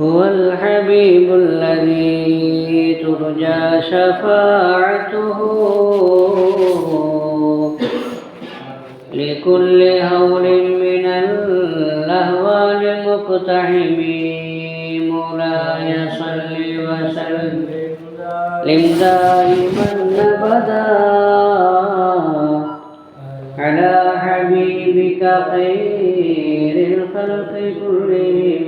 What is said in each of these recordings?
هو الحبيب الذي ترجى شفاعته. لكل هول من الأهوال مقتحم مولاي صل وسلم. دائما أبدا على حبيبك خير الخلق كلهم.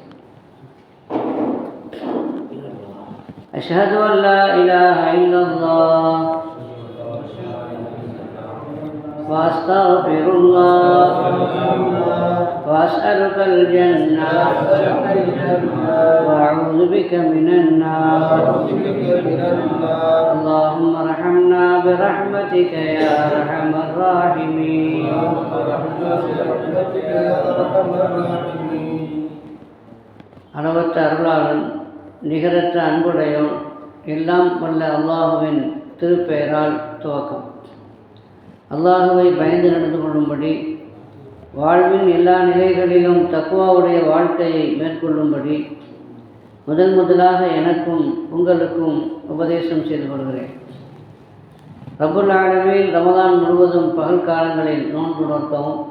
أشهد أن لا إله إلا الله وأستغفر الله وأسألك الجنة وأعوذ بك من النار اللهم ارحمنا برحمتك يا أرحم الراحمين அளவற்ற அருளாளன் நிகரற்ற அன்புடையோன். எல்லாம் வல்ல அல்லாஹுவின் திருப்பெயரால் துவக்கம். அல்லாஹுவை பயந்து நடந்து கொள்ளும்படி வாழ்வின் எல்லா நிலைகளிலும் தக்குவாவுடைய வாழ்க்கையை மேற்கொள்ளும்படி முதன் முதலாக எனக்கும் உங்களுக்கும் உபதேசம் செய்து கொள்கிறேன். ரபுல் ஆலமில் ரமதான் முழுவதும் பகல் காலங்களில் நோன்பு நோக்கவும்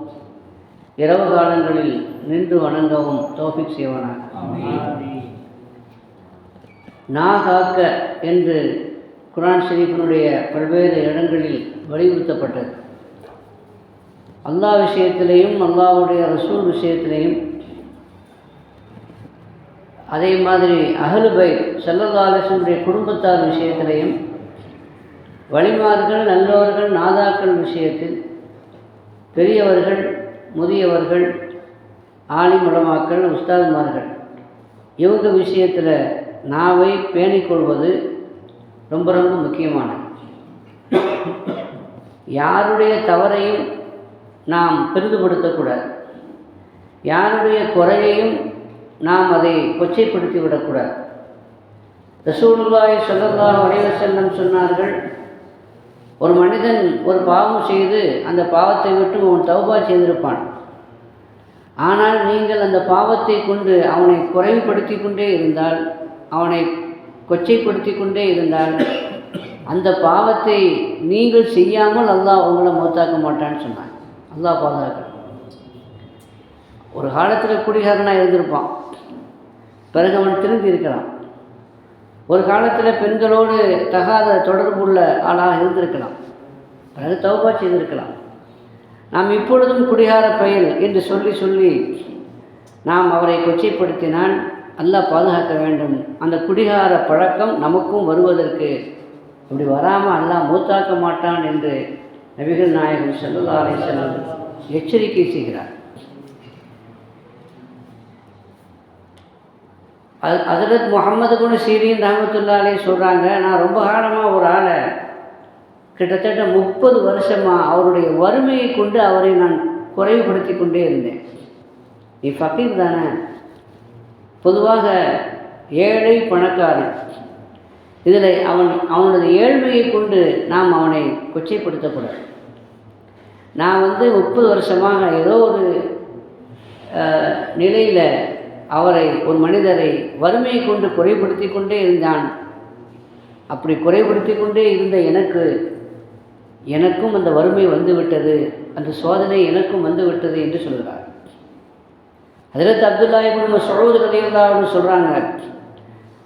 இரவு காலங்களில் நின்று வணங்கவும் தோஃபிக் செய்வனாக. நாகாக்க என்று குரான் ஷெரீஃபினுடைய பல்வேறு இடங்களில் வலியுறுத்தப்பட்டது. அல்லா விஷயத்திலையும் அல்லாவுடைய ரசூல் விஷயத்திலையும் அதே மாதிரி அகலுபை செல்லதாலசனுடைய குடும்பத்தார் விஷயத்திலையும் வழிமார்கள் நல்லவர்கள் நாதாக்கள் விஷயத்தில் பெரியவர்கள் முதியவர்கள் ஆலிமுடமாக்கள் உஸ்தாதுமார்கள் இவங்க விஷயத்தில் நாவை பேணிக்கொள்வது ரொம்ப ரொம்ப முக்கியமானது. யாருடைய தவறையும் நாம் பெரிதுபடுத்தக்கூடாது. யாருடைய குறையையும் நாம் அதை கொச்சைப்படுத்தி விடக்கூடாது ரசூலுல்லாய் சொல்லல்லா வடிவசல்லம் சொன்னார்கள் ஒரு மனிதன் ஒரு பாவம் செய்து அந்த பாவத்தை விட்டு அவன் தௌபா செய்திருப்பான். ஆனால் நீங்கள் அந்த பாவத்தை கொண்டு அவனை குறைவுபடுத்தி கொண்டே இருந்தால் அவனை கொச்சைப்படுத்தி கொண்டே இருந்தால் அந்த பாவத்தை நீங்கள் செய்யாமல் அல்லாஹ் உங்களை மௌத்தாக்க மாட்டான்னு சொன்னான். அல்லாஹ் பாதுகாக்க ஒரு காலத்தில் குடிகாரனாக இருந்திருப்பான். பிறகு அவன் திரும்பி இருக்கலாம். ஒரு காலத்தில் பெண்களோடு தகாத தொடர்புள்ள ஆளாக இருந்திருக்கலாம். பிறகு தௌபா செய்திருக்கலாம். நாம் இப்பொழுதும் குடிகார பயல் என்று சொல்லி சொல்லி நாம் அவரை கொச்சைப்படுத்தினால் நல்லா பாதுகாக்க வேண்டும். அந்த குடிகார பழக்கம் நமக்கும் வருவதற்கு. அப்படி வராமல் அல்லாஹ் மூத்தாக்க மாட்டான் என்று நபிகள் நாயகம் செல்லல்லா அலிசல்லாம் எச்சரிக்கை செய்கிறார். அது அதரத் முகமது குண சீரின் ரஹமத்துல்லாலே சொல்கிறாங்க நான் ரொம்ப காலமாக ஒரு ஆளை கிட்டத்தட்ட முப்பது வருஷமாக அவருடைய வறுமையை கொண்டு அவரை நான் குறைவுபடுத்தி கொண்டே இருந்தேன். நீ ஃபக்கீர் தானே? பொதுவாக ஏழை பணக்காரன். இதில் அவன் அவனது ஏழ்மையை கொண்டு நாம் அவனை கொச்சைப்படுத்தக்கூடாது. நான் வந்து முப்பது வருஷமாக ஏதோ ஒரு நிலையில் அவரை ஒரு மனிதரை வறுமையை கொண்டு குறைப்படுத்தி கொண்டே இருந்தான். அப்படி குறைப்படுத்தி கொண்டே இருந்த எனக்கு எனக்கும் அந்த வறுமை வந்துவிட்டது அந்த சோதனை எனக்கும் வந்துவிட்டது என்று சொல்கிறார். அதில் அப்துல்லா இப்போ சொல்வது கதையில்லான்னு சொல்கிறாங்க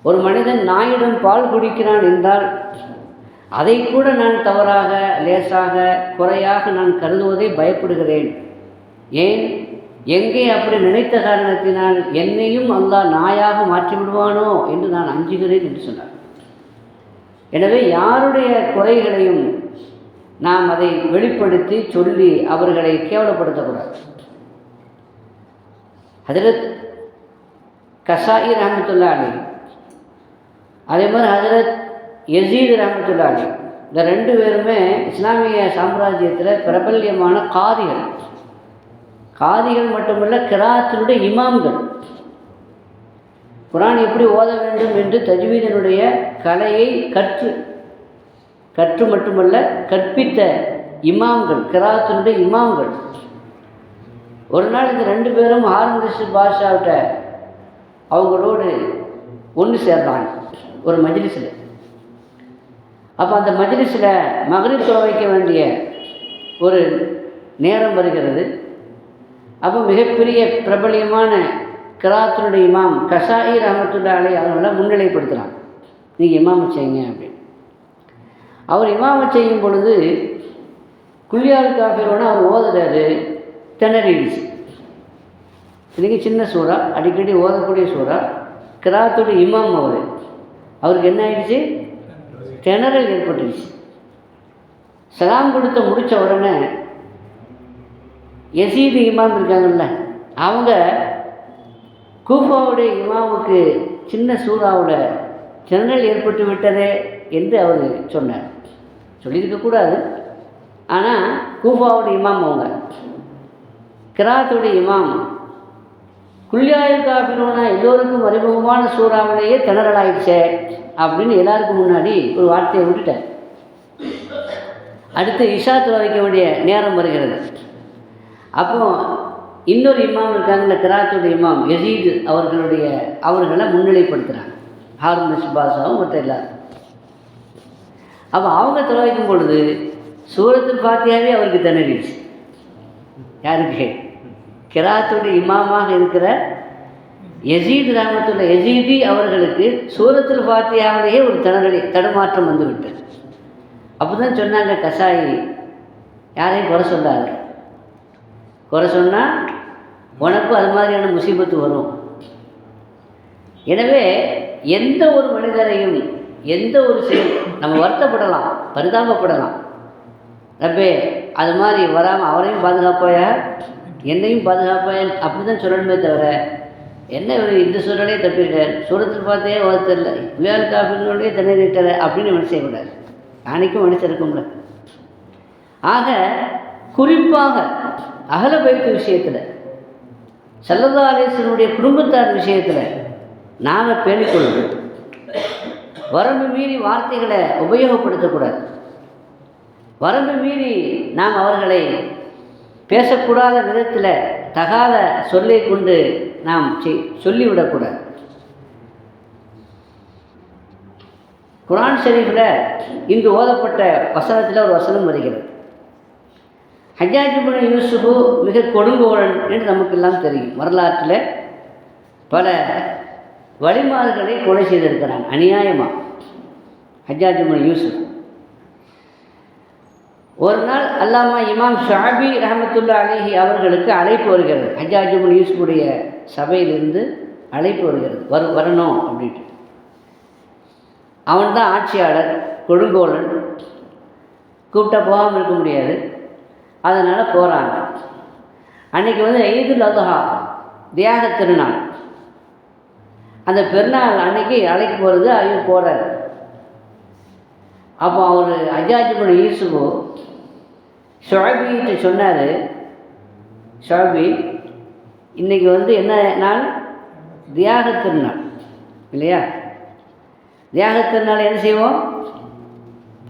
ஒரு மனிதன் நாயிடம் பால் குடிக்கிறான் என்றால் அதை கூட நான் தவறாக லேசாக குறையாக நான் கருதுவதை பயப்படுகிறேன். ஏன்? எங்கே அப்படி நினைத்த காரணத்தினால் என்னையும் அல்லாஹ் நாயாக மாற்றி விடுவானோ என்று நான் அஞ்சுகிறேன் என்று சொன்னார். எனவே யாருடைய குறைகளையும் நாம் அதை வெளிப்படுத்தி சொல்லி அவர்களை கேவலப்படுத்தக்கூடாது. ஹஜரத் கசாயி ரஹமத்துல்லா அலி அதே மாதிரி ஹஜரத் யசீத் ரஹமத்துல்லா அலி இந்த ரெண்டு பேருமே இஸ்லாமிய சாம்ராஜ்யத்தில் பிரபல்யமான காதிகள். காதிகள் மட்டுமல்ல கிராத்தினுடைய இமாம்கள். குரான் எப்படி ஓத வேண்டும் என்று தஜ்வீதனுடைய கலையை கற்று கற்று மட்டுமல்ல கற்பித்த இமாம்கள் கிராத்தினுடைய இமாம்கள். ஒரு நாள் இந்த ரெண்டு பேரும் ஆரம்பிச்சு பாஷாவிட்ட அவங்களோடு ஒன்று சேர்றாங்க ஒரு மஜ்லிஸில். அப்போ அந்த மஜ்லிஸில் மகளிர் தொலை வைக்க வேண்டிய ஒரு நேரம் வருகிறது. அப்போ மிகப்பெரிய பிரபலியமான கிராத்தினுடைய இமாம் கசாயி ரஹமத்துல்லா அலை அவங்கள முன்னிலைப்படுத்துகிறாங்க நீங்கள் இமாம செய்யுங்க அப்படின்னு. அவர் இமாம செய்யும் பொழுது குல்யால் காஃபிரோட அவர் ஓதுறாரு. திணறிடுச்சு. இன்றைக்கி சின்ன சூறா அடிக்கடி ஓதக்கூடிய சூறா கிராத்துடைய இமாம் அவர். அவருக்கு என்ன ஆயிடுச்சு? திணறல் ஏற்பட்டுருச்சு சலாம் கொடுத்த முடித்த உடனே எசீது இமாம் இருக்காங்கல்ல அவங்க கூஃபாவுடைய இமாமுக்கு சின்ன சூறாவோட திணறல் ஏற்பட்டு விட்டதே என்று அவர் சொன்னார். சொல்லியிருக்கக்கூடாது. ஆனால் கூஃபாவுடைய இமாம் அவங்க. கிராத்துடைய இமாம். குல்யாயில் காப்பினோனா எல்லோருக்கும் அறிமுகமான சூறாவிலேயே திணறலாயிடுச்சே அப்படின்னு எல்லாருக்கும் முன்னாடி ஒரு வார்த்தையை விட்டுட்டார் அடுத்து இஷா வைக்க வேண்டிய நேரம் வருகிறது. அப்போ இன்னொரு இமாம் இருக்காங்கல்ல கிராத்துடைய இமாம் எசீது அவர்களுடைய அவர்களை முன்னிலைப்படுத்துகிறாங்க ஹார்மஸ் பாஷாவும் மற்ற எல்லாரும். அப்போ அவங்க தொலைக்கும் பொழுது சூரத்தில் பாத்தியாவே அவருக்கு திணறிடுச்சு. யாருக்கு? கிராத்துடைய இமாமாக இருக்கிற எசீத் ராமத்துள்ள எசீதி அவர்களுக்கு சூரத்தில் பாத்தியாவிலேயே ஒரு திணறலி தடுமாற்றம் வந்துவிட்டது. அப்போ தான் சொன்னாங்க கசாயி. யாரையும் குறை சொல்லாது. குறை சொன்னால் உனக்கும் அது மாதிரியான முசீபத்து வரும். எனவே எந்த ஒரு மனிதரையும் எந்த ஒரு செயல் நம்ம வருத்தப்படலாம் பரிதாபப்படலாம். ரப்பே அது மாதிரி வராமல் அவரையும் பாதுகாப்பாயா? என்னையும் பாதுகாப்பேன் அப்படி தான் சொல்லணுமே தவிர என்ன இவர் இந்த சூழலே தப்பிட்டார் சூரத்தில் பார்த்தே ஒருத்தரில் புயல் காப்பினுடைய திணறிட்டார் அப்படின்னு மனசு செய்யக்கூடாது. அன்னைக்கும் மனுஷன் இருக்கும்ல ஆக குறிப்பாக அகல பைத்து விஷயத்தில் சல்லதாரேசனுடைய அலேசனுடைய குடும்பத்தார் விஷயத்தில் நாங்கள் பேணிக்கொள்வோம் வரம்பு மீறி வார்த்தைகளை உபயோகப்படுத்தக்கூடாது. வரம்பு மீறி நாம் அவர்களை பேசக்கூடாத விதத்தில் தகாத சொல்லை கொண்டு நாம் சொல்லிவிடக்கூடாது. குரான் ஷரீஃபில் இங்கு ஓதப்பட்ட வசனத்தில் ஒரு வசனம் வருகிறது. ஹஜாஜிபுன் யூசுஃபு மிக கொடுங்கோழன் என்று நமக்கெல்லாம் தெரியும். வரலாற்றில் பல வழிமாறுகளை கொலை செய்திருக்கிறான். அநியாயமாக ஹஜாஜிபுன் யூசுஃப். ஒரு நாள் அல்லாமா இமாம் ஷாபி ரஹமத்துல்லா அலிஹி அவர்களுக்கு அழைப்பு வருகிறது. ஹஜ்ஜாஜிபுன் யூசுஃபுடைய சபையிலிருந்து அழைப்பு வருகிறது. வரு வரணும் அப்படின்ட்டு. அவன் தான் ஆட்சியாளர் கொடுங்கோலன். கூப்பிட்டா போகாமல் இருக்க முடியாது. அதனால் போகிறாங்க அன்றைக்கி வந்து ஈதுல் அதுஹா தியாக திருநாள். அந்த பெருநாள் அன்னைக்கு அழைக்க போகிறது ஐயோ போகிறார் அப்போ அவர் அஜாஜிபுன் ஈசுபு ஷாபிகிட்ட சொன்னார் ஷாபி இன்றைக்கி வந்து என்ன நாள்? தியாக திருநாள் இல்லையா? தியாக திருநாள் என்ன செய்வோம்?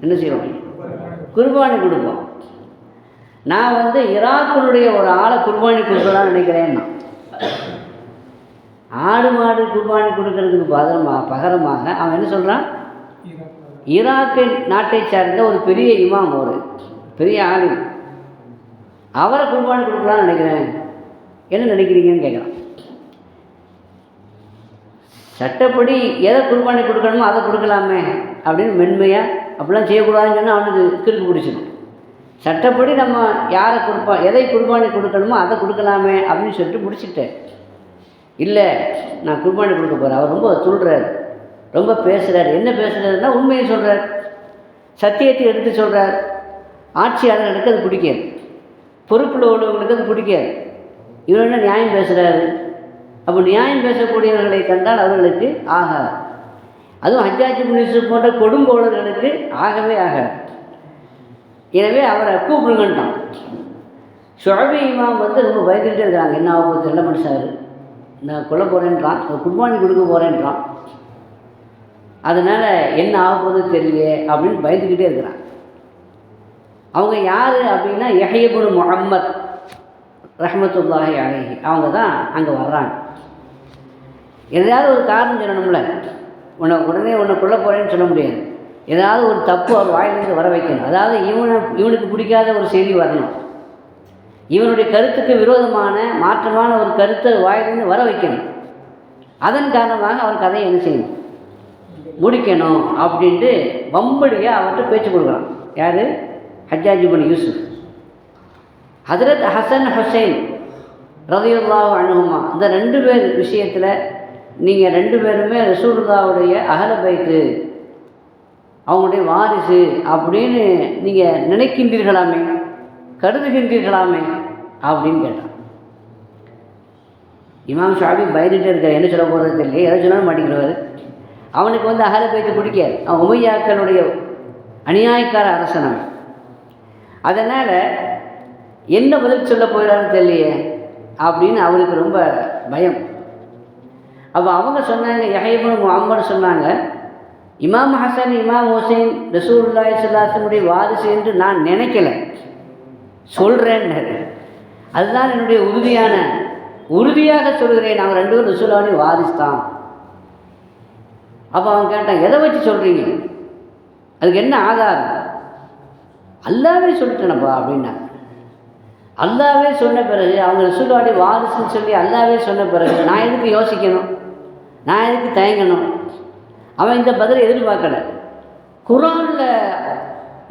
என்ன செய்வோம்? குர்பானி கொடுப்போம். நான் வந்து இராக்கனுடைய ஒரு ஆளை குர்பானி கொடுக்கலாம்னு நினைக்கிறேன் நான் ஆடு மாடு குர்பானி கொடுக்கறதுக்கு பகரமாக பகரமாக அவன் என்ன சொல்கிறான் ஈராக்கு நாட்டை சார்ந்த ஒரு பெரிய இமாம் ஒரு பெரிய ஆலிம் அவரை குர்பானி கொடுக்கலாம்னு நினைக்கிறேன். என்ன நினைக்கிறீங்கன்னு கேட்குறான் சட்டப்படி எதை குர்பானி கொடுக்கணுமோ அதை கொடுக்கலாமே அப்படின்னு மென்மையாக அப்படிலாம் செய்யக்கூடாதுன்னு சொன்னால் அவனுக்கு கிறுக்கு பிடிச்சிடும் சட்டப்படி நம்ம யாரை குர்பா எதை குர்பானி கொடுக்கணுமோ அதை கொடுக்கலாமே அப்படின்னு சொல்லிட்டு முடிச்சுட்டேன் இல்லை நான் குர்பானி கொடுக்க போகிறேன் அவர் ரொம்ப சொல்கிறாரு ரொம்ப பேசுகிறார் என்ன பேசுகிறாருன்னா உண்மையை சொல்கிறார் சத்தியத்தை எடுத்து சொல்கிறார் ஆட்சியாளர்களுக்கு அது பிடிக்காது பொறுப்பில் உள்ளவங்களுக்கு அது பிடிக்காது இவர் என்ன நியாயம் பேசுகிறாரு அப்போ நியாயம் பேசக்கூடியவர்களை கண்டால் அவர்களுக்கு ஆகாது அதுவும் ஹஜ்ஜாஜி முனிசு போன்ற கொடுங்கோளர்களுக்கு ஆகவே ஆகாது எனவே அவரை கூப்பிடுங்கன்ட்டான். ஷுஅபி இமாம் வந்து ரொம்ப பயந்துகிட்டே இருக்கிறாங்க. என்ன ஆகும் தெரியல மனுஷாரு நான் கொல்ல போகிறேன்றான் குர்பானி கொடுக்க போகிறேன்றான் அதனால் என்ன ஆக போகுது தெரியலையே அப்படின்னு பயந்துக்கிட்டே இருக்கிறான். அவங்க யார் அப்படின்னா யஹியபுல் முகம்மத் ரஹமத்துல்லாஹி அழகி அவங்க தான் அங்கே வர்றாங்க. எதையாவது ஒரு காரணம் சொல்லணும்ல? உன்னை உடனே உன்னை கொள்ள போகிறேன்னு சொல்ல முடியாது. ஏதாவது ஒரு தப்பு அவர் வாயிலிருந்து வர வைக்கணும். அதாவது இவனை இவனுக்கு பிடிக்காத ஒரு செய்தி வரணும். இவனுடைய கருத்துக்கு விரோதமான மாற்றமான ஒரு கருத்தை வாயிலிருந்து வர வைக்கணும். அதன் காரணமாக அவர் கதையை என்ன செய்யணும்? முடிக்கணும் அப்படின்ட்டு வம்படியாக அவர்கிட்ட பேச்சு கொடுக்குறான். யார்? ஹஜ்ஜாஜி யூசுஃப் ஹசரத் ஹசன் ஹுசைன் ரதையுல்லா அணுகுமா இந்த ரெண்டு பேர் விஷயத்தில் நீங்கள் ரெண்டு பேருமே ரசூலுல்லாவுடைய அகல பைத்து அவங்களுடைய வாரிசு அப்படின்னு நீங்கள் நினைக்கின்றீர்களாமே கருதுகின்றீர்களாமே அப்படின்னு கேட்டான். இமாம் ஷாபி பயந்துட்டு இருக்கார் என்ன சொல்ல போகிறது தெரியல எதை சொன்னாலும் மாட்டேங்கிறவர் அவனுக்கு வந்து அகல பைத்து பிடிக்காது. அவன் உமையாக்களுடைய அநியாயக்கார அரசன் அவன். அதனால் என்ன பதில் சொல்ல போகிறான்னு தெரியலையே அப்படின்னு அவருக்கு ரொம்ப பயம். அப்போ அவங்க சொன்னாங்க யஹைபுன் முகம்மது சொன்னாங்க இமாம் ஹசன் இமாம் ஹுசைன் ரசூல்லாய் சுல்லாசனுடைய வாரிசு என்று நான் நினைக்கல. சொல்கிறேன்னு அதுதான் என்னுடைய உறுதியான உறுதியாக சொல்கிறேன். நாங்கள் ரெண்டு பேரும் ரசூல்லாவின் வாரிசு தான். அப்போ அவன் கேட்டான் எதை வச்சு சொல்கிறீங்க அதுக்கு என்ன ஆதாரம் அல்லாவே சொல்லிட்டேனப்பா அப்படின்னாங்க அல்லாவே சொன்ன பிறகு அவங்க ரசூலாடி வாரிசுன்னு சொல்லி அல்லாவே சொன்ன பிறகு நான் எதுக்கு யோசிக்கணும்? நான் எதுக்கு தயங்கணும்? அவன் இந்த பதிலை எதிர்பார்க்கல. குரானில்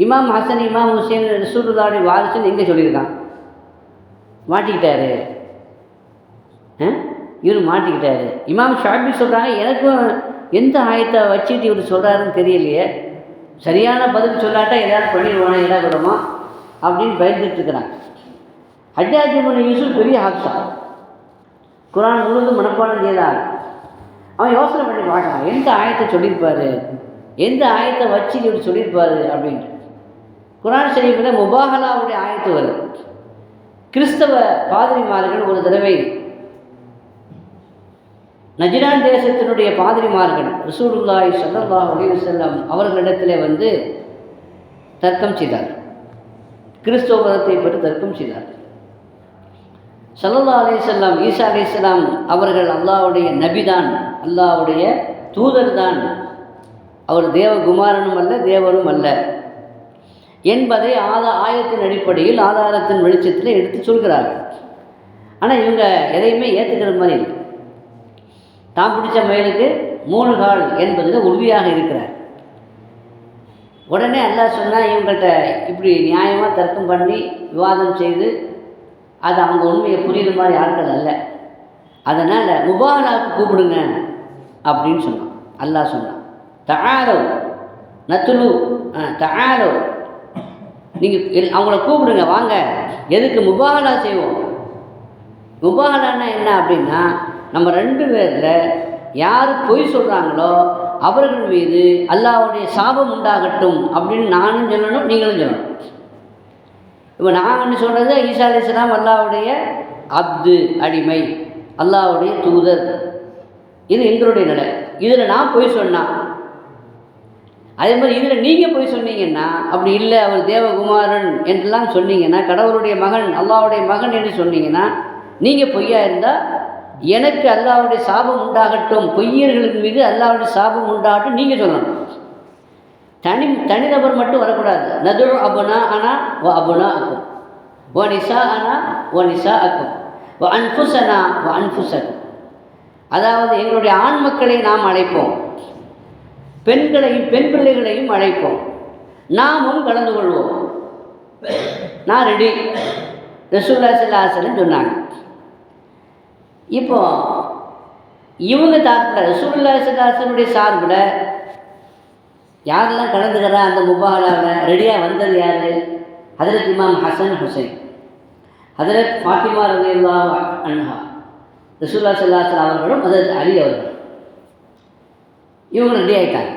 இமாம் ஹசன் இமாம் ஹுசேன் ரசூலுல்லாடி வாரிசுன்னு எங்கே சொல்லியிருக்கான்? மாட்டிக்கிட்டாரு. இவர் மாட்டிக்கிட்டாரு. இமாம் ஷாபி சொல்கிறாங்க எனக்கும் எந்த ஆயத்தை வச்சுட்டு இவர் சொல்கிறாருன்னு தெரியலையே. சரியான பதில் சொல்லாட்டா எதாவது பண்ணிடுவானே என்ன விடுமா அப்படின்னு பயந்துட்டுருக்கிறாங்க ஹஜ்ஜாஜி முன் யூசுப் பெரிய ஹாப்ஸா குரான் முழுவதும் மனப்பாடம் செய்தான் அவன் யோசனை பண்ணி பார்க்கலாம் எந்த ஆயத்தை சொல்லியிருப்பார்? எந்த ஆயத்தை வச்சு இவர் சொல்லியிருப்பார் அப்படின்ட்டு குரான் ஷரீஃபில் முபாகலாவுடைய ஆயத்து வருது. கிறிஸ்தவ பாதிரிமார்கள் ஒரு தடவை நஜிரான் தேசத்தினுடைய பாதிரிமார்கள் ரசூலுல்லாய் சல்லல்லாஹ் அலைஹி செல்லம் அவர்களிடத்தில் வந்து தர்க்கம் செய்தார். கிறிஸ்தவ மதத்தை பற்றி தர்க்கம் செய்தார். சல்லல்லா அலி செல்லாம் ஈசா அலி இஸ்லாம் அவர்கள் அல்லாவுடைய நபிதான் அல்லாவுடைய தூதர் தான் அவர் தேவகுமாரனும் அல்ல தேவரும் அல்ல. என்பதை ஆதா ஆயத்தின் அடிப்படையில் ஆதாரத்தின் வெளிச்சத்தில் எடுத்து சொல்கிறார்கள். ஆனால் இவங்க எதையுமே ஏற்றுக்கிற மாதிரி இல்லை. தான் பிடிச்ச மயிலுக்கு மூணு கால் என்பதில் உறுதியாக இருக்கிறார். உடனே அல்லாஹ் சொன்னால் இவங்கள்ட்ட இப்படி நியாயமாக தர்க்கம் பண்ணி விவாதம் செய்து அது அவங்க உண்மையை புரியுற மாதிரி ஆட்கள் அல்ல. அதனால் முபாலாவுக்கு கூப்பிடுங்க அப்படின்னு சொன்னான். அல்லாஹ் சொன்னான் தகாரோ நத்துலு தகாரோ நீங்கள் அவங்கள கூப்பிடுங்க வாங்க. எதுக்கு முபாகலா செய்வோம்? முபாகலான்னா என்ன அப்படின்னா நம்ம ரெண்டு பேரில் யார் பொய் சொல்கிறாங்களோ அவர்கள் மீது அல்லாவுடைய சாபம் உண்டாகட்டும் அப்படின்னு நானும் சொல்லணும் நீங்களும் சொல்லணும். இப்போ நான் சொல்கிறது ஈசா அலி இஸ்லாம் அல்லாவுடைய அப்து அடிமை அல்லாவுடைய தூதர். இது எங்களுடைய நிலை. இதில் நான் பொய் சொன்னான் அதே மாதிரி இதில் நீங்கள் போய் சொன்னீங்கன்னா அப்படி இல்லை அவர் தேவகுமாரன் என்றெல்லாம் சொன்னீங்கன்னா கடவுளுடைய மகன் அல்லாவுடைய மகன் என்று சொன்னீங்கன்னா நீங்கள் பொய்யா இருந்தால் எனக்கு அல்லாவுடைய சாபம் உண்டாகட்டும் பொய்யர்களுக்கு மீது அல்லாவுடைய சாபம் உண்டாகட்டும் நீங்கள் சொல்லணும். தனி தனிநபர் மட்டும் வரக்கூடாது. நதுழ் அபுனா அனா ஓ அபுனா அக்கும். ஓ நிசா அனா ஓ நிசா அக்கும். ஓ அன்புசனா ஓ அன்புசக்கும் அதாவது எங்களுடைய ஆண் மக்களை நாம் அழைப்போம். பெண்களையும் பெண் பிள்ளைகளையும் அழைப்போம். நாமும் கலந்து கொள்வோம். நான் ரெடி. ரசூல்லா சல்லாசலம் சொன்னாங்க. இப்போ இவங்க தாக்கில் ரசூல்லா சார்பில் யாரெல்லாம் கலந்துக்கிறா? அந்த முபாலாவில் ரெடியாக வந்தது யார்? ஹதரத் இமாம் ஹசன் ஹுசைன். ஹதரத் ஃபாத்திமா ரலியல்லா அன்ஹா. ரசூல்லா சல்லாஸ்லாம் அவர்களும் ஹதரத் அலி அவர்களும். இவங்க ரெடி ஆகிட்டாங்க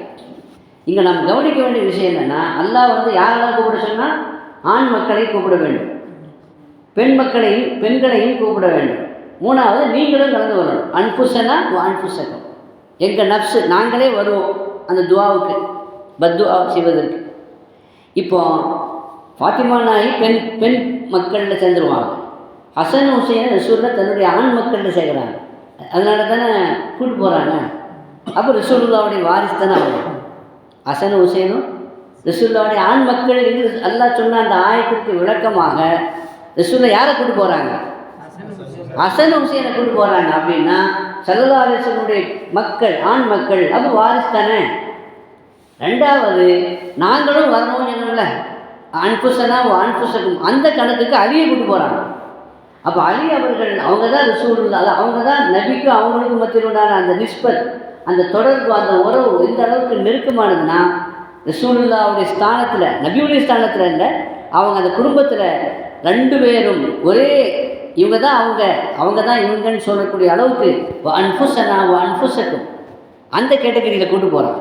இங்கே நம்ம கவனிக்க வேண்டிய விஷயம் என்னென்னா அல்லாஹ் வந்து யாரெல்லாம் கூப்பிட சொன்னால் ஆண் மக்களை கூப்பிட வேண்டும். பெண் மக்களையும் பெண்களையும் கூப்பிட வேண்டும். மூணாவது நீங்களும் கலந்து வரணும் அன்புசனா அன்புசகம் எங்கள் நப்சு நாங்களே வருவோம். அந்த துவாவுக்கு பத்துவா செய்வதற்கு. இப்போ ஃபாத்திமா நாயி பெண் பெண் மக்களில் சேர்ந்துருவாங்க. ஹசன் ஹுசைனை ரசூலில் தன்னுடைய ஆண் மக்களில் சேர்க்குறாங்க. அதனால தானே கூட்டு போகிறாங்க அப்போ ரசூலுல்லாவுடைய வாரிசு தானே அவங்க? ஹசன் ஹுசைனும் ரசூல்லாவுடைய ஆண் மக்கள் என்று அல்லா சொன்ன அந்த ஆயத்திற்கு விளக்கமாக ரிசூரில் யாரை கூட்டு போகிறாங்க ஹசன் ஹுசைனை கொண்டு போகிறாங்க அப்படின்னா சல்லா மக்கள் ஆண் மக்கள் அது வாரிசு தானே? ரெண்டாவது நாங்களும் வரணும்னு சொன்னோம்ல அன்புசனா அன்புசக்கும் அந்த கணக்குக்கு அலியை கொண்டு போகிறாங்க அப்போ அலி அவர்கள் அவங்க தான் ரசூலுல்லா அது அவங்க தான் நபிக்கும் அவங்களுக்கும் மத்தியில் உண்டான அந்த நிஸ்பத் அந்த தொடர்பு அந்த உறவு எந்த அளவுக்கு நெருக்கமானதுன்னா ரசூலுல்லாவுடைய ஸ்தானத்தில் நபியுடைய ஸ்தானத்தில் இல்லை அவங்க அந்த குடும்பத்தில் ரெண்டு பேரும் ஒரே இவங்க தான் அவங்க. அவங்க தான் இவங்கன்னு சொல்லக்கூடிய அளவுக்கு அன்புசனா அன்புசக்கும். அந்த கேட்டகரியில் கூட்டு போகிறான்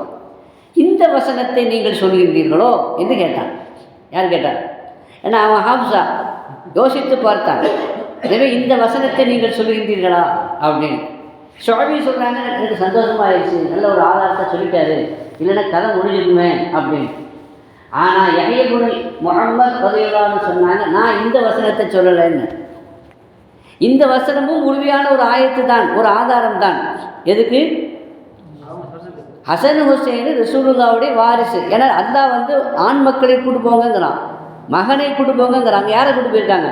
இந்த வசனத்தை நீங்கள் சொல்கின்றீர்களோ என்று கேட்டான். யார் கேட்டார்? ஏன்னா அவன் ஹாப்ஸா யோசித்து பார்த்தான். எனவே இந்த வசனத்தை நீங்கள் சொல்கின்றீர்களா அப்படின்னு. சுவாமி சொல்கிறாங்க எனக்கு சந்தோஷமாயிடுச்சு. நல்ல ஒரு ஆதாரத்தை சொல்லிட்டாரு. இல்லைன்னா கதை முடிஞ்சிருமே அப்படின்னு. ஆனால் எகையகுணி முகமது பதிலான்னு சொன்னாங்க நான் இந்த வசனத்தை சொல்லலைன்னு. இந்த வசனமும் உறுதியான ஒரு ஆயத்து தான் ஒரு ஆதாரம் தான் எதுக்கு? ஹசன் ஹுசைன் ரசூலுல்லாவுடைய வாரிசு. ஏன்னா அல்லாஹ் வந்து ஆண் மக்களை கூட்டு போங்கங்கிறான். மகனை கூட்டு போங்கங்கிறாங்க யாரை கூட்டு போயிருக்காங்க?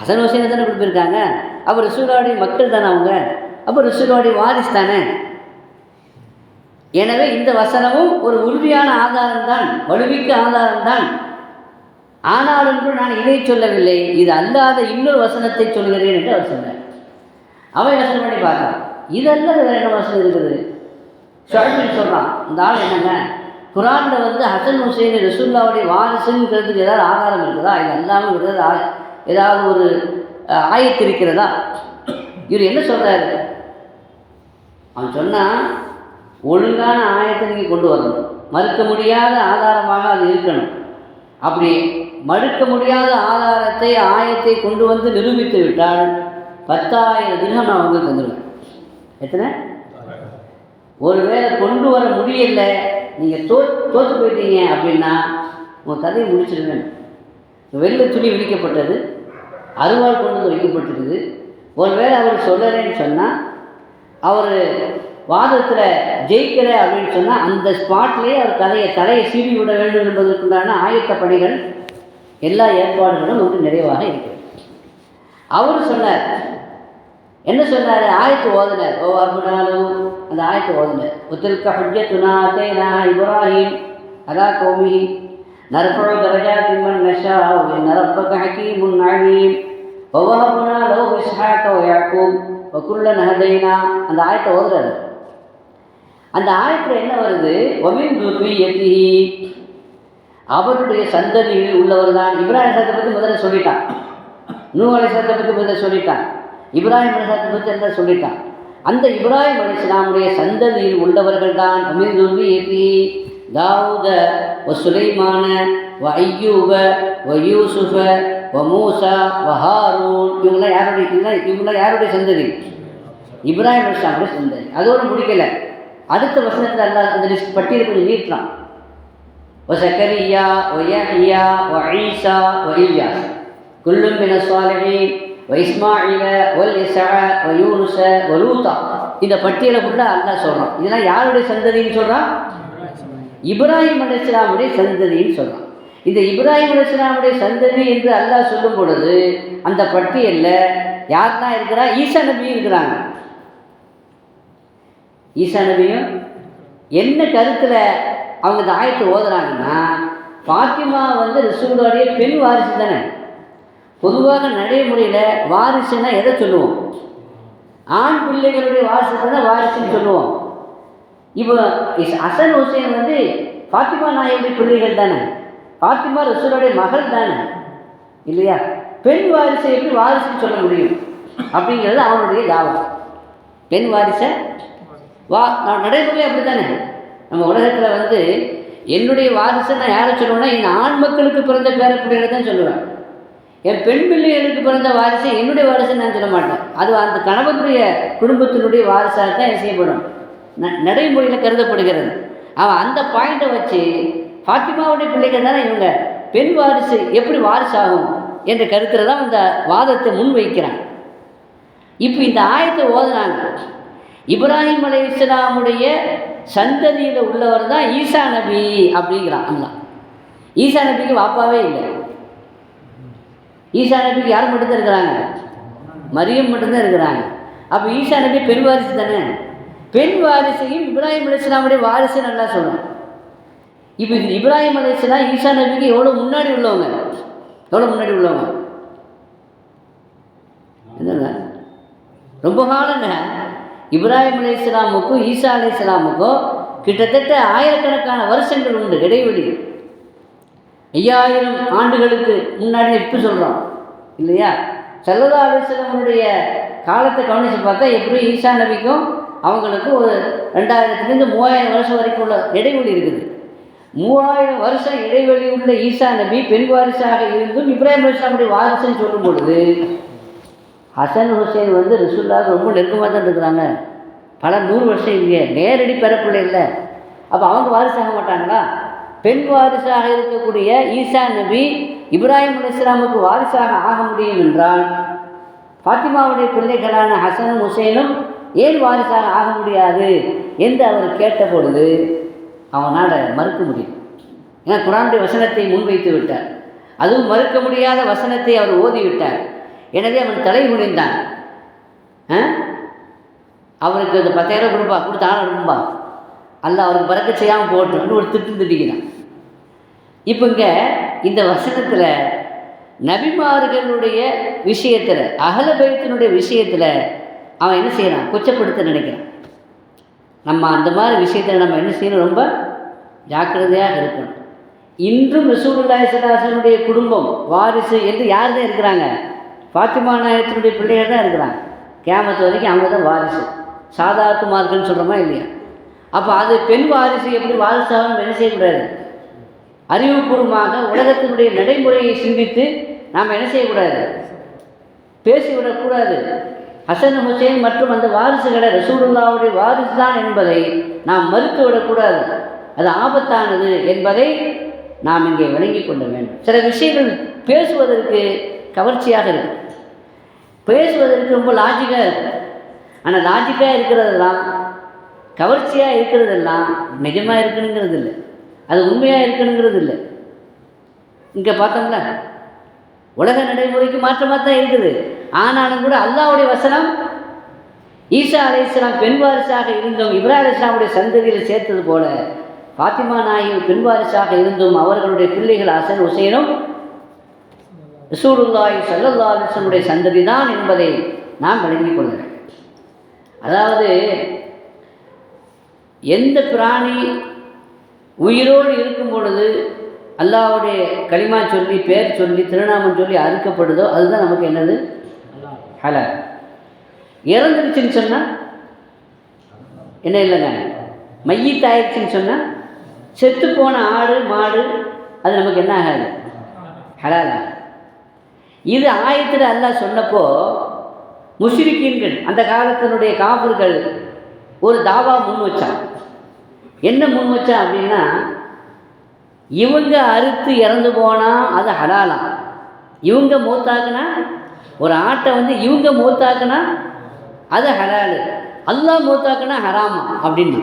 ஹசன் ஹுசைனை தானே கூட்டு போயிருக்காங்க. அப்போ ரசூலாவுடைய மக்கள் தானே அவங்க? அப்போ ரசூலாவுடைய வாரிசு தானே? எனவே இந்த வசனமும் ஒரு உறுதியான ஆதாரம் தான் வலுவிக்கு ஆதாரம் தான் ஆனாலும் கூட நான் இதை சொல்லவில்லை இது அல்லாத இன்னொரு வசனத்தை சொல்கிறேன் என்று அவர் சொன்னார். அவன் யோசனை பண்ணி பார்த்தான் இது அல்லது வேறு என்ன வசனம் இருக்குது? ஷாஃபின் சொல்கிறான் இந்த ஆள் என்னங்க? குரானில் வந்து ஹசன் ஹுசைன் ரசுல்லாவுடைய வாரிசுங்கிறதுக்கு ஏதாவது ஆதாரம் இருக்குதா? இது அல்லாமல் ஏதாவது ஆ- ஏதாவது ஒரு அஹ், ஆயத்து இருக்கிறதா? இவர் என்ன சொல்கிறாரு அவன் சொன்னால் ஒழுங்கான ஆயத்தை நீங்கள் கொண்டு வரணும். மறுக்க முடியாத ஆதாரமாக அது இருக்கணும். அப்படி மறுக்க முடியாத ஆதாரத்தை ஆயத்தை கொண்டு வந்து நிரூபித்து விட்டால் பத்தாயிரம் தினம் நான் உங்களுக்கு தந்துடுவேன். எத்தனை? ஒருவேளை கொண்டு வர முடியல நீங்கள் தோ தோற்று போயிட்டீங்க அப்படின்னா உங்கள் கதையை முடிச்சிடுவேன் வெள்ளை துணி விரிக்கப்பட்டது அருவாள் கொண்டு வந்து வைக்கப்பட்டிருக்குது. ஒருவேளை அவர் சொல்லலைன்னு சொன்னால் அவர் வாதத்தில் ஜெயிக்கிற அப்படின்னு சொன்னால் அந்த ஸ்பாட்லேயே அவர் கதையை தலையை சீவி விட வேண்டும் என்பதற்குண்டான ஆயத்த பணிகள் எல்லா ஏற்பாடுகளும் நமக்கு நிறைவாக இருக்கிறது. அவர் சொன்னார் என்ன சொன்னார்? ஆயத்து ஓதுனர். ஓ அபுனாலும் அந்த ஆயத்து ஓதுனர். உத்திருக்க ஹுஜத்துனா தேனா இப்ராஹிம் அலா கோமி நரபு தரஜா திம்மன் நஷா நரப்பக ஹக்கீமுன் அழீம் ஒவ்வொருனா லோ விஷாக்க யாக்கும் ஒக்குள்ளன் ஹதைனா அந்த ஆயத்தை ஓதுறாரு. அந்த ஆயத்தில் என்ன வருது? ஒமின் துர்வி எத்தி அவருடைய சந்ததியில் உள்ளவர் தான் இப்ராஹிம் சாத்தை பற்றி முதல்ல சொல்லிட்டான். நூ அலிசத்தை பற்றி முதல்ல சொல்லிட்டான். இப்ராஹிம் சாத்தை பற்றி என்ன சொல்லிட்டான்? அந்த இப்ராஹிம் அலிஸ்லாமுடைய சந்ததியில் உள்ளவர்கள் தான் அமீர் ஏற்றி தாவூத வ சுலைமான வ ஐயூப வ யூசுஃப வ மூசா வ ஹாரூன். இவங்களாம் யாருடைய இவங்களாம் இவங்களாம் யாருடைய சந்ததி? இப்ராஹிம் அலிஸ்லாமுடைய சந்ததி. அதோடு முடிக்கலை. அடுத்த வசனத்தில் அல்லாஹ் அந்த லிஸ்ட் பட்டியல் கொஞ்சம் நீட்டுறான். وزكريا ويحيى وعيسى وإلياس كل من الصالحين وإسماعيل واليسع ويونس ولوطا இந்த பட்டியலை ஃபுல்லாக அல்லாஹ் சொல்கிறான் இதெல்லாம் யாருடைய சந்ததின்னு சொல்கிறான் இப்ராஹிம் அலிஸ்லாமுடைய சந்ததின்னு சொல்கிறான் இந்த இப்ராஹிம் அலிஸ்லாமுடைய சந்ததி என்று அல்லாஹ் சொல்லும் பொழுது அந்த பட்டியலில் யாரெல்லாம் இருக்கிறா ஈசா நபியும் இருக்கிறாங்க ஈசா நபியும் என்ன கருத்தில் அவங்க இந்த ஆயத்தை ஓதுறாங்கன்னா ஃபாத்திமா வந்து ரசூலுடைய பெண் வாரிசு தானே? பொதுவாக நடைமுறையில் வாரிசுன்னா எதை சொல்லுவோம்? ஆண் பிள்ளைகளுடைய வாரிசு தானே வாரிசுன்னு சொல்லுவோம். இப்போ அசன் ஹுசேன் வந்து ஃபாத்திமா நாயகி பிள்ளைகள் தானே? ஃபாத்திமா ரசூலுடைய மகள் தானே? இல்லையா? பெண் வாரிசை எப்படி வாரிசுன்னு சொல்ல முடியும்? அப்படிங்கிறது அவனுடைய தாவம் பெண் வாரிசை வா நான் நடைமுறை அப்படி தானே நம்ம உலகத்தில் வந்து என்னுடைய வாரிசுன்னு நான் யாரை சொல்லுவேன்னா என் ஆண் மக்களுக்கு பிறந்த பேரப்பிள்ளைகளை தான் சொல்லுவேன். என் பெண் பிள்ளைகளுக்கு பிறந்த வாரிசு என்னுடைய வாரிசுன்னு நான் சொல்ல மாட்டேன். அது அந்த கணவனுடைய குடும்பத்தினுடைய வாரிசாக தான் என்ன செய்யப்படும். ந நடைமுறையில் கருதப்படுகிறது. அவன் அந்த பாயிண்ட்டை வச்சு ஃபாத்திமாவுடைய பிள்ளைகள் தானே இவங்க. பெண் வாரிசு எப்படி வாரிசாகும் என்ற கருத்தில் தான் இந்த வாதத்தை முன்வைக்கிறான். இப்போ இந்த ஆயத்தை ஓதுனாங்க. இப்ராஹிம் அலை இஸ்லாமுடைய சந்ததியில் உள்ளவர் தான் ஈசா நபி அப்படிங்கிறான் அல்லாஹ். ஈசா நபிக்கு வாப்பாவே இல்லை. ஈசா நபிக்கு யார் மட்டும்தான் இருக்கிறாங்க? மரியம் மட்டும்தான் இருக்கிறாங்க. அப்போ ஈசா நபி பெண் வாரிசு தானே? பெண் வாரிசையும் இப்ராஹிம் அலிஸ்லாமுடைய வாரிசு நல்லா சொல்லணும் இப்போ இது இப்ராஹிம் அலிஸ்லாம் ஈசா நபிக்கு எவ்வளோ முன்னாடி உள்ளவங்க? எவ்வளோ முன்னாடி உள்ளவங்க? என்னங்க? ரொம்ப காலங்க. இப்ராஹிம் அலி இஸ்லாமுக்கும் ஈசா அலி இஸ்லாமுக்கும் கிட்டத்தட்ட ஆயிரக்கணக்கான வருஷங்கள் உண்டு இடைவெளி. ஐயாயிரம் ஆண்டுகளுக்கு முன்னாடி இப்போ சொல்கிறோம் இல்லையா? செல்லதா அலிஸ்லமுடைய காலத்தை கவனித்து பார்த்தா எப்படி ஈசா நபிக்கும் அவங்களுக்கு ஒரு ரெண்டாயிரத்துலேருந்து மூவாயிரம் வருஷம் வரைக்கும் உள்ள இடைவெளி இருக்குது. மூவாயிரம் வருஷம் இடைவெளி உள்ள ஈசா நபி பெண் வாரிசாக இருந்தும் இப்ராஹிம் அலிஸ்லாமுடைய வாரிசுன்னு சொல்லும் பொழுது ஹசன் ஹுசைன் வந்து ரிசுல்லாக ரொம்ப நெருக்கமாக தான் இருக்கிறாங்க. பல நூறு வருஷம் இங்கே. நேரடி பெறப்பிள்ளை இல்லை. அப்போ அவங்க வாரிசாக மாட்டாங்களா? பெண் வாரிசாக இருக்கக்கூடிய ஈசா நபி இப்ராஹிம் இஸ்லாமுக்கு வாரிசாக ஆக முடியும் என்றால் ஃபாத்திமாவுடைய பிள்ளைகளான ஹசனும் ஹுசைனும் ஏன் வாரிசாக ஆக முடியாது என்று அவர் கேட்ட பொழுது அவனால் மறுக்க முடியும். ஏன்னா குரானுடைய வசனத்தை முன்வைத்து விட்டார். அதுவும் மறுக்க முடியாத வசனத்தை அவர் ஓதிவிட்டார் எனவே அவன் தலை குனிந்தான். ஆ? அவருக்கு அந்த பத்தாயிரம் கொடுப்பா கொடுத்தாலும் ஆள் அல்ல அவருக்கு பறக்க செய்யாமல் போட்டோம்னு ஒரு திட்டு திட்டிக்கிறான் இப்போ இங்கே இந்த வசனத்தில் நபிமார்களுடைய விஷயத்தில் அகல பயத்தினுடைய விஷயத்தில் அவன் என்ன செய்கிறான் கொச்சப்படுத்த நினைக்கிறான். நம்ம அந்த மாதிரி விஷயத்தில் நம்ம என்ன செய்யணும்? ரொம்ப ஜாக்கிரதையாக இருக்கணும். இன்றும் ரசூலுல்லாஹி சலாசனுடைய குடும்பம் வாரிசு என்று யார் தான் இருக்கிறாங்க? ஃபாத்திமா நாயகத்தினுடைய பிள்ளைகள் தான் இருக்கிறாங்க. கேமத்து வரைக்கும் அவங்க தான் வாரிசு. சாதாத்துமார்கள்னு சொல்கிறோமா இல்லையா? அப்போ அது பெண் வாரிசு எப்படி வாரிசாகவும் என்ன செய்யக்கூடாது? அறிவுபூர்வமாக உலகத்தினுடைய நடைமுறையை சிந்தித்து நாம் என்ன செய்யக்கூடாது? பேசிவிடக்கூடாது. ஹசன் ஹுசேன் மற்றும் அந்த வாரிசுகளை ரசூலுல்லாவுடைய வாரிசு தான் என்பதை நாம் மறுத்து விடக்கூடாது அது ஆபத்தானது என்பதை நாம் இங்கே விளங்கி கொள்ள வேண்டும். சில விஷயங்கள் பேசுவதற்கு கவர்ச்சியாக இருக்கும். பேசுவதற்கு ரொம்ப லாஜிக்காக இருக்கும். ஆனால் லாஜிக்காக இருக்கிறதெல்லாம் கவர்ச்சியாக இருக்கிறதெல்லாம் நிஜமாக இருக்கணுங்கிறது இல்லை அது உண்மையாக இருக்கணுங்கிறது இல்லை இங்கே பார்த்தோம்ல உலக நடைமுறைக்கு மாற்றமாக தான் இருக்குது. ஆனாலும் கூட அல்லாஹ்வுடைய வசனம் ஈசா அலைஹிஸ்ஸலாம் பெண் வாரிசாக இருந்தும் இப்ராஹிம் அலைஹிஸ்ஸலாமுடைய சந்ததியில் சேர்த்தது போல ஃபாத்திமா நாயகி பெண் வாரிசாக இருந்தும் அவர்களுடைய பிள்ளைகள் அசன் ஹுசைனும் ரசூலுல்லாஹி சல்லல்லா அலைஹி சந்ததி தான் என்பதை நாம் விளங்கிக் கொள்ள அதாவது எந்த பிராணி உயிரோடு இருக்கும் பொழுது அல்லாவுடைய களிமா சொல்லி பேர் சொல்லி திருநாமம் சொல்லி அறுக்கப்படுதோ அதுதான் நமக்கு என்னது? ஹலால். இறந்துருச்சுன்னு சொன்னால் என்ன இல்லைங்க? மையத்தாயிருச்சுன்னு சொன்னால் செத்து போன ஆடு மாடு அது நமக்கு என்ன ஆகாது? ஹலாதான் இது ஆயத்தில் அல்லாஹ் சொன்னப்போ முஷ்ரிக்கீன்கள் அந்த காலத்தினுடைய காவல்கள் ஒரு தாவா முன் வச்சான் என்ன முன் வச்சான் அப்படின்னா இவங்க அறுத்து இறந்து போனால் அது ஹலாலாம் இவங்க மூத்தாக்குனா ஒரு ஆட்டை வந்து இவங்க மூத்தாக்குனா அது ஹலாலு. அல்லாஹ் மூத்தாக்குனா ஹராமா அப்படின்னு.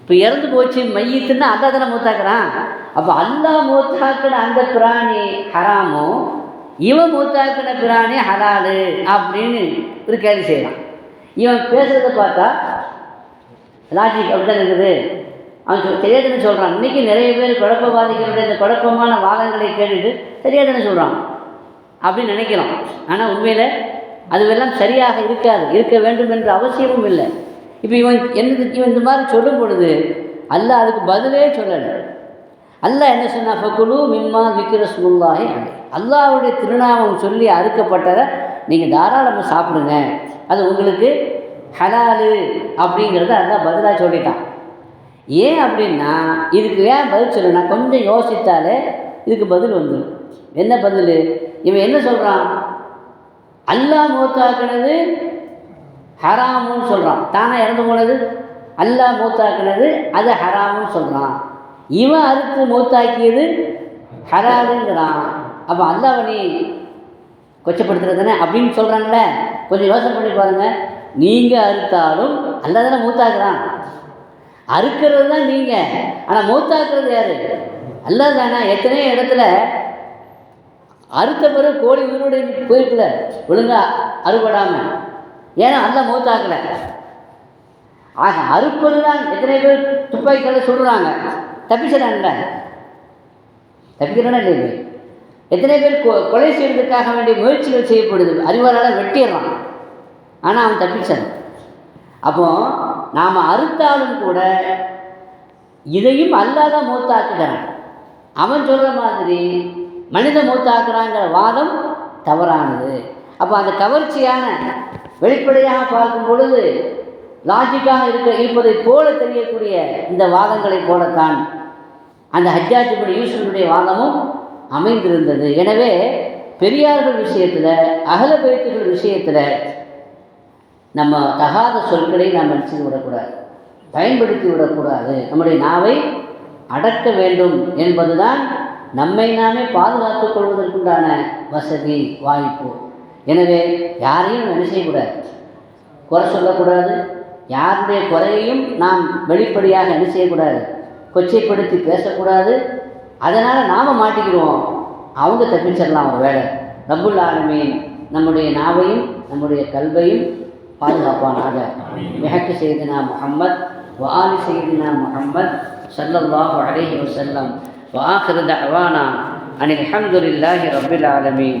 இப்போ இறந்து போச்சு மையத்துன்னா அல்லா தானே மூத்தாக்குறான். அப்போ அல்லாஹ் மூத்தாக்குன அந்த பிராணி ஹராமோ இவன் மூத்தாக்கின பிராணி ஹலாலு அப்படின்னு ஒரு கேள்வி செய்யலாம் இவன் பேசுகிறத பார்த்தா லாஜிக் அப்படி தான் இருக்குது. அவன் தெரியாதுன்னு சொல்கிறான் இன்றைக்கி நிறைய பேர் குழப்பவாதிகளுடைய இந்த குழப்பமான வாதங்களை கேட்டுட்டு தெரியாதுன்னு சொல்கிறான் அப்படின்னு நினைக்கிறோம் ஆனால் உண்மையில் அதுவெல்லாம் சரியாக இருக்காது. இருக்க வேண்டும் என்ற அவசியமும் இல்லை. இப்போ இவன் என்ன இவன் இந்த மாதிரி சொல்லும் பொழுது அல்ல அதுக்கு பதிலே சொல்லலை. அல்லா என்ன சொன்னா ஃபக்குலு மிம்மா விக்கிர சுல்லாஹி அலை அல்லாஹ்வுடைய திருநாமம் சொல்லி அறுக்கப்பட்டதை நீங்கள் தாராளமாக சாப்பிடுங்க. அது உங்களுக்கு ஹலாலு அப்படிங்கிறத அதான் பதிலாக சொல்லிட்டான். ஏன் அப்படின்னா இதுக்கு ஏன் பதில் சொல்லு கொஞ்சம் யோசித்தாலே இதுக்கு பதில் வந்துடும் என்ன பதில்? இவன் என்ன சொல்கிறான் அல்லாஹ் மூத்தாக்குனது ஹராமுன்னு சொல்கிறான் தானே இறந்து போனது? அல்லாஹ் மூத்தாக்குனது அது ஹராமுன்னு சொல்கிறான் இவன் அறுத்து மூத்தாக்கியது ஹராலுங்கிறான் அப்போ அல்லாஹ் நீ கொச்சப்படுத்துறதுனே அப்படின்னு சொல்கிறாங்களே கொஞ்சம் யோசனை பண்ணி பாருங்கள் நீங்கள் அறுத்தாலும் அல்லாஹ் தானே மூத்தாக்குறான். அறுக்கிறது தான் நீங்கள் ஆனால் மூத்தாக்குறது யார்? அல்லாஹ் தானே எத்தனையோ இடத்துல? அறுத்த பிறகு கோழி உயிரோடு போயிருக்கல. ஒழுங்கா அறுபடாமல் ஏன்னா அல்ல மூத்தாக்கலை. ஆக அறுப்பது தான் எத்தனை பேர் துப்பாக்கியால் சொல்கிறாங்க தப்பிச்சிடறாங்கல்ல தப்பிக்கிறானா இல்லை. எத்தனை பேர் கொ கொலை செய்வதற்காக வேண்டிய முயற்சிகள் செய்யப்படுது. அறிவாளால் வெட்டிடுறான். ஆனால் அவன் தப்பிச்சான். அப்போ நாம் அறுத்தாலும் கூட இதையும் அல்லாத மூத்தாக்குகிறான். அவன் சொல்கிற மாதிரி மனித மூத்தாக்குறாங்கிற வாதம் தவறானது. அப்போ அந்த கவர்ச்சியான வெளிப்படையாக பார்க்கும் பொழுது லாஜிக்காக இருக்க இருப்பதைப் போல தெரியக்கூடிய இந்த வாதங்களைப் போலத்தான் அந்த ஹஜ்ஜாஜிபடி யூசுஃபுடைய வாதமும் அமைந்திருந்தது. எனவே பெரியார்கள் விஷயத்தில் அகல பேத்துகள் விஷயத்தில் நம்ம தகாத சொற்களை நாம் நினச்சி விடக்கூடாது. பயன்படுத்தி விடக்கூடாது. நம்முடைய நாவை அடக்க வேண்டும் என்பதுதான் நம்மை நாமே பாதுகாத்துக் கொள்வதற்குண்டான வசதி வாய்ப்பு. எனவே யாரையும் நினைச்சக்கூடாது குறை சொல்லக்கூடாது. யாருடைய குறையையும் நாம் வெளிப்படையாக என்ன செய்யக்கூடாது? கொச்சைப்படுத்தி பேசக்கூடாது. அதனால் நாம் மாட்டிக்கிடுவோம். அவங்க தப்பிச்சிடலாம் ஒரு வேலை ரபுல் ஆலமீன் நம்முடைய நாவையும் நம்முடைய கல்வையும் பாதுகாப்பானாக. மெஹக்கு செய்தினா முகம்மத் வாலி செய்தினா முகம்மத் சல்லல்லாஹு அலேஹி வசல்லம் வாஹிரு தஹ்வானா அனில் அஹமதுல்லாஹி ரபுல் ஆலமீன்.